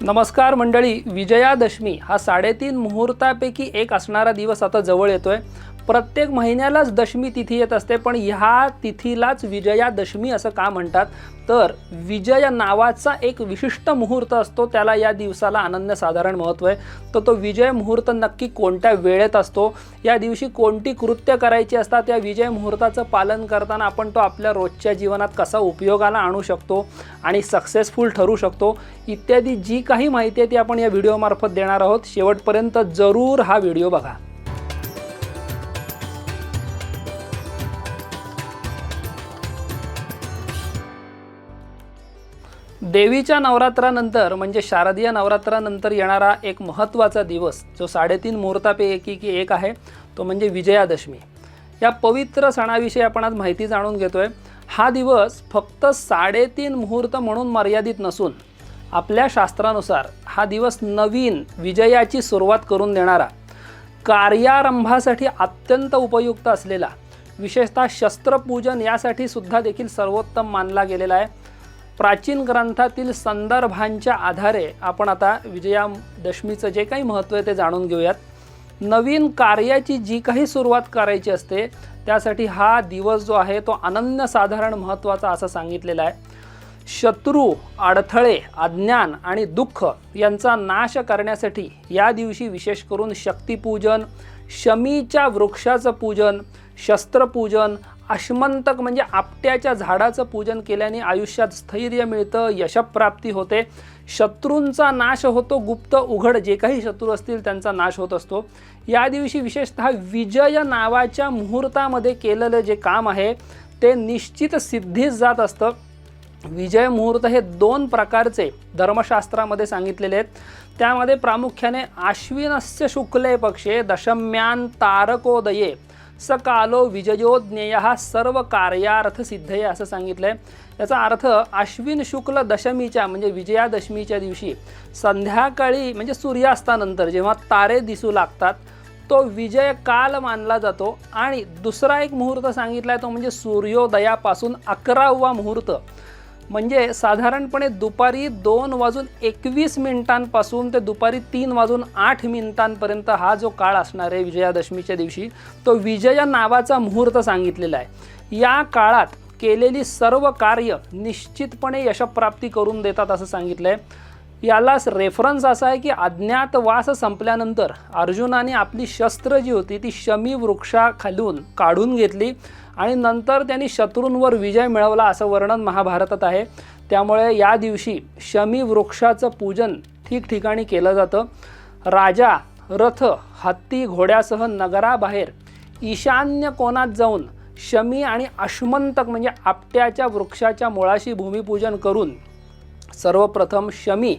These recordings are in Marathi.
नमस्कार मंडळी विजयादशमी हा साडेतीन मुहूर्तापैकी एक असणारा दिवस आता जवळ येतोय. प्रत्येक महिन्यालाच दशमी तिथी येत असते पण ह्या तिथीलाच विजयादशमी असं का म्हणतात? तर विजय नावाचा एक विशिष्ट मुहूर्त असतो त्याला या दिवसाला अनन्यसाधारण महत्त्व आहे. तर तो विजय मुहूर्त नक्की कोणत्या वेळेत असतो? या दिवशी कोणती कृत्य करायची असतात? या विजय मुहूर्ताचं पालन करताना आपण तो आपल्या रोजच्या जीवनात कसा उपयोगाला आणू शकतो आणि सक्सेसफुल ठरू शकतो? इत्यादी जी काही माहिती आहे ती आपण या व्हिडिओमार्फत देणार आहोत. शेवटपर्यंत जरूर हा व्हिडिओ बघा. देवीच्या नवरात्रानंतर म्हणजे शारदीय नवरात्रानंतर येणारा एक महत्त्वाचा दिवस जो साडेतीन मुहूर्तापैकी की एक आहे तो म्हणजे विजयादशमी. या पवित्र सणाविषयी आपण आज माहिती जाणून घेतोय. हा दिवस फक्त साडेतीन मुहूर्त म्हणून मर्यादित नसून आपल्या शास्त्रानुसार हा दिवस नवीन विजयाची सुरुवात करून देणारा कार्यारंभासाठी अत्यंत उपयुक्त असलेला विशेषतः शस्त्रपूजन यासाठी सुद्धा देखील सर्वोत्तम मानला गेलेला आहे. प्राचीन ग्रंथातील संदर्भांच्या आधारे आपण आता विजयादशमीचं जे काही महत्त्व आहे ते जाणून घेऊयात. नवीन कार्याची जी काही सुरुवात करायची असते त्यासाठी हा दिवस जो आहे तो अनन्यसाधारण महत्त्वाचा असं सांगितलेला आहे. शत्रू अडथळे अज्ञान आणि दुःख यांचा नाश करण्यासाठी या दिवशी विशेष करून शक्तिपूजन शमीच्या वृक्षाचं पूजन शस्त्रपूजन अश्मंतक म्हणजे आपट्याच्या झाडाचं पूजन केल्याने आयुष्यात स्थैर्य मिळतं यशप्राप्ती होते. शत्रूंचा नाश होतो गुप्त उघड जे काही शत्रू असतील त्यांचा नाश होत असतो. या दिवशी विशेषतः विजय नावाच्या मुहूर्तामध्ये केलेलं जे काम आहे ते निश्चित सिद्धीस जात असतं. विजय मुहूर्त हे दोन प्रकारचे धर्मशास्त्रामध्ये सांगितलेले आहेत. त्यामध्ये प्रामुख्याने आश्विनस्य शुक्ले पक्षे दशम्यान तारकोदये सकालो विजयोज्ञेय हा सर्व कार्यार्थ सिद्धये असं सांगितलं आहे याचा अर्थ आश्विन शुक्ल दशमीच्या म्हणजे विजयादशमीच्या दिवशी संध्याकाळी म्हणजे सूर्यास्तानंतर जेव्हा तारे दिसू लागतात तो विजय काल मानला जातो. आणि दुसरा एक मुहूर्त सांगितला आहे तो म्हणजे सूर्योदयापासून अकरावा मुहूर्त. म्हणजे साधारणपणे दुपारी दोन वाजून एकवीस मिनिटांपासून ते दुपारी तीन वाजून आठ मिनिटांपर्यंत हा जो काळ असणार आहे विजयादशमीच्या दिवशी तो विजय नावाचा मुहूर्त सांगितलेला आहे. या काळात केलेली सर्व कार्य निश्चितपणे यशप्राप्ती करून देतात असं सांगितलं आहे यालाच रेफरन्स असा आहे की अज्ञातवास संपल्यानंतर अर्जुनाने आपली शस्त्र जी होती ती शमी वृक्षाखालून काढून घेतली आणि नंतर त्यांनी शत्रूंवर विजय मिळवला असं वर्णन महाभारतात आहे. त्यामुळे या दिवशी शमी वृक्षाचं पूजन ठिकठिकाणी केलं जातं. राजा रथ हत्ती घोड्यासह नगराबाहेर ईशान्य कोणात जाऊन शमी आणि अश्मंतक म्हणजे आपट्याच्या वृक्षाच्या मुळाशी भूमिपूजन करून सर्वप्रथम शमी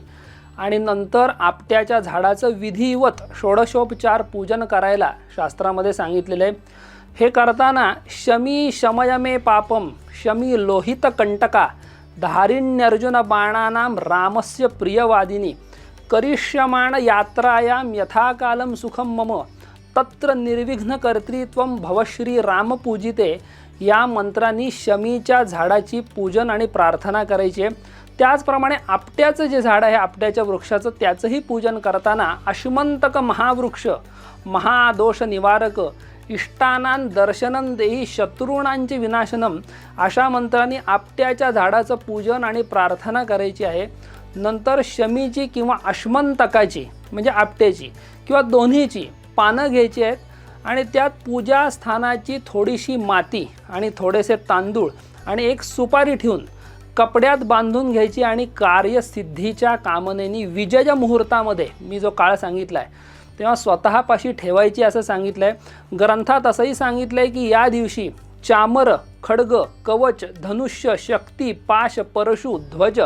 आणि नंतर आपट्याच्या झाडाचं विधिवत षोडशोपचार पूजन करायला शास्त्रामध्ये सांगितलेलं आहे. हे करताना शमी शमयमे पापम शमी लोहित कंटका धारिण्यर्जुन बाणानाम रामस्य प्रियवादिनी करिष्यमाण यात्रायां यथाकालं सुखं मम तत्र निर्विघ्न कर्तृत्वं भवश्री रामपूजिते या मंत्रांनी शमीच्या झाडाची पूजन आणि प्रार्थना करायची आहे. त्याचप्रमाणे आपट्याचं जे झाड आहे आपट्याच्या वृक्षाचं त्याचंही पूजन करताना अश्मंतक महावृक्ष महादोष निवारक इष्टानां दर्शनं देही शत्रुणांचे विनाशनम अशा मंत्राने आपट्याच्या झाडाचं पूजन आणि प्रार्थना करायची आहे. नंतर शमीची किंवा अश्मंतकाची म्हणजे आपट्याची किंवा दोन्हीची पानं घ्यायची आहेत. आणि त्यात पूजास्थानाची थोडीशी माती आणि थोडेसे तांदूळ आणि एक सुपारी ठेवून कपड्यात बांधून घ्यायची आणि कार्यसिद्धीच्या कामनेनी विजय मुहूर्तामध्ये मी जो काळ सांगितला आहे तेव्हा स्वतःपाशी ठेवायची असं सांगितलं आहे ग्रंथात असंही सांगितलं आहे की या दिवशी चामर खड्ग कवच धनुष्य शक्ती पाश परशु ध्वज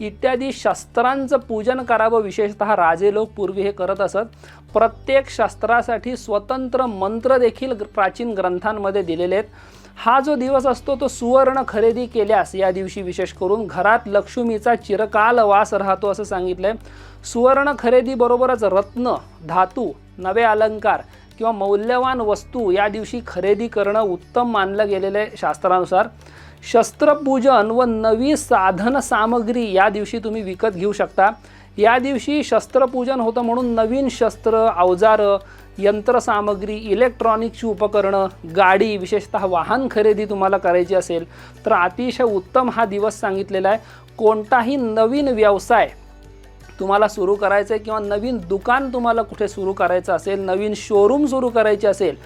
इत्यादी शस्त्रांचं पूजन करावं. विशेषतः राजे लोक पूर्वी हे करत असत. प्रत्येक शस्त्रासाठी स्वतंत्र मंत्र देखील प्राचीन ग्रंथांमध्ये दिलेले आहेत. हा जो दिवस असतो तो सुवर्ण खरेदी केल्यास या दिवशी विशेष करून घरात लक्ष्मीचा चिरकाल वास राहतो असं सांगितलंय. सुवर्ण खरेदीबरोबरच रत्न धातू नवे अलंकार किंवा मौल्यवान वस्तू या दिवशी खरेदी करणं उत्तम मानलं गेलेलं आहे शास्त्रानुसार. शस्त्रपूजन व नवी साधन सामग्री या दिवशी तुम्ही विकत घेऊ शकता. या दिवशी शस्त्रपूजन होतं म्हणून नवीन शस्त्र अवजारं यंत्रसामग्री इलेक्ट्रॉनिक्सची उपकरणं गाडी विशेषतः वाहन खरेदी तुम्हाला करायची असेल तर अतिशय उत्तम हा दिवस सांगितलेला आहे. कोणताही नवीन व्यवसाय तुम्हाला सुरू करायचं आहे किंवा नवीन दुकान तुम्हाला कुठे सुरू करायचं असेल नवीन शोरूम सुरू करायचे असेल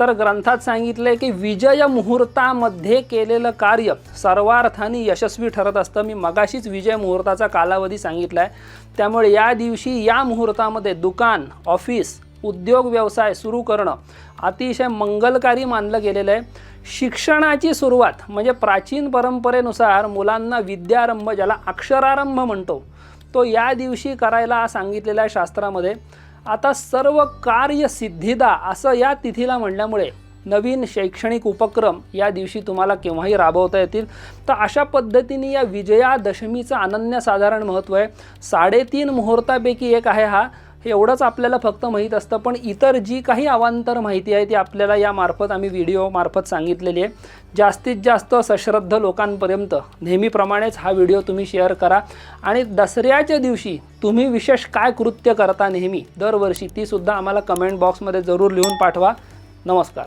तर ग्रंथात सांगितलं आहे की विजय मुहूर्तामध्ये केलेलं कार्य सर्वार्थाने यशस्वी ठरत असतं. मी मगाशीच विजय मुहूर्ताचा कालावधी सांगितला आहे त्यामुळे या दिवशी या मुहूर्तामध्ये दुकान ऑफिस उद्योग व्यवसाय सुरू करणं अतिशय मंगलकारी मानलं गेलेलं आहे. शिक्षणाची सुरुवात म्हणजे प्राचीन परंपरेनुसार मुलांना विद्यारंभ ज्याला अक्षरारंभ म्हणतो तो या दिवशी करायला सांगितलेल्या आहे शास्त्रामध्ये आता सर्व कार्य सिद्धिदा असं या तिथीला म्हणल्यामुळे नवीन शैक्षणिक उपक्रम या दिवशी तुम्हाला केव्हाही राबवता येतील. तर अशा पद्धतीने या विजयादशमीचं अनन्यसाधारण महत्त्व आहे. साडेतीन मुहूर्तापैकी एक आहे हा. एवढंच आपल्याला फक्त माहीत असतं. पण इतर जी काही अवांतर माहिती आहे ती आपल्याला यामार्फत आम्ही व्हिडिओ मार्फत सांगितलेली आहे. जास्तीत जास्त सश्रद्ध लोकांपर्यंत नेहमीप्रमाणेच हा व्हिडिओ तुम्ही शेअर करा. आणि दसऱ्याच्या दिवशी तुम्ही विशेष काय कृत्य करता नेहमी दरवर्षी तीसुद्धा आम्हाला कमेंट बॉक्समध्ये जरूर लिहून पाठवा. नमस्कार.